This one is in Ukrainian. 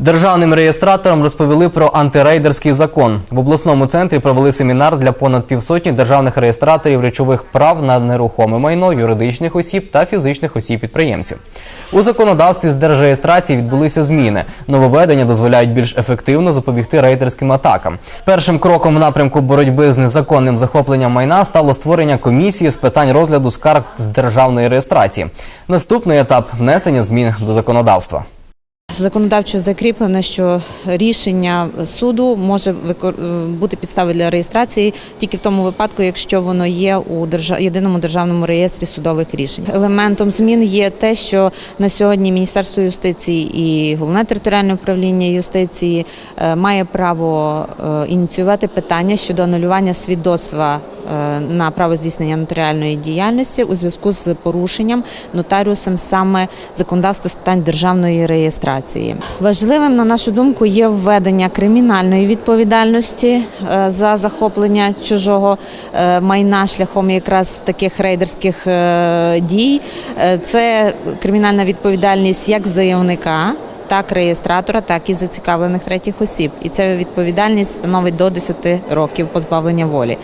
Державним реєстраторам розповіли про антирейдерський закон. В обласному центрі провели семінар для понад півсотні державних реєстраторів речових прав на нерухоме майно юридичних осіб та фізичних осіб-підприємців. У законодавстві з держреєстрації відбулися зміни. Нововведення дозволяють більш ефективно запобігти рейдерським атакам. Першим кроком в напрямку боротьби з незаконним захопленням майна стало створення комісії з питань розгляду скарг з державної реєстрації. Наступний етап внесення змін до законодавства. Законодавчо закріплено, що рішення суду може е, бути підставою для реєстрації тільки в тому випадку, якщо воно є у єдиному державному реєстрі судових рішень. Елементом змін є те, що на сьогодні Міністерство юстиції і головне територіальне управління юстиції е, має право е, ініціювати питання щодо анулювання свідоцтва на право здійснення нотаріальної діяльності у зв'язку з порушенням нотаріусом саме законодавства з питань державної реєстрації. Важливим, на нашу думку, є введення кримінальної відповідальності е, за захоплення чужого е, майна шляхом якраз таких рейдерських е, дій. Е, Це кримінальна відповідальність як заявника. Так, реєстратора, так і зацікавлених третіх осіб, і ця відповідальність становить до 10 років позбавлення волі.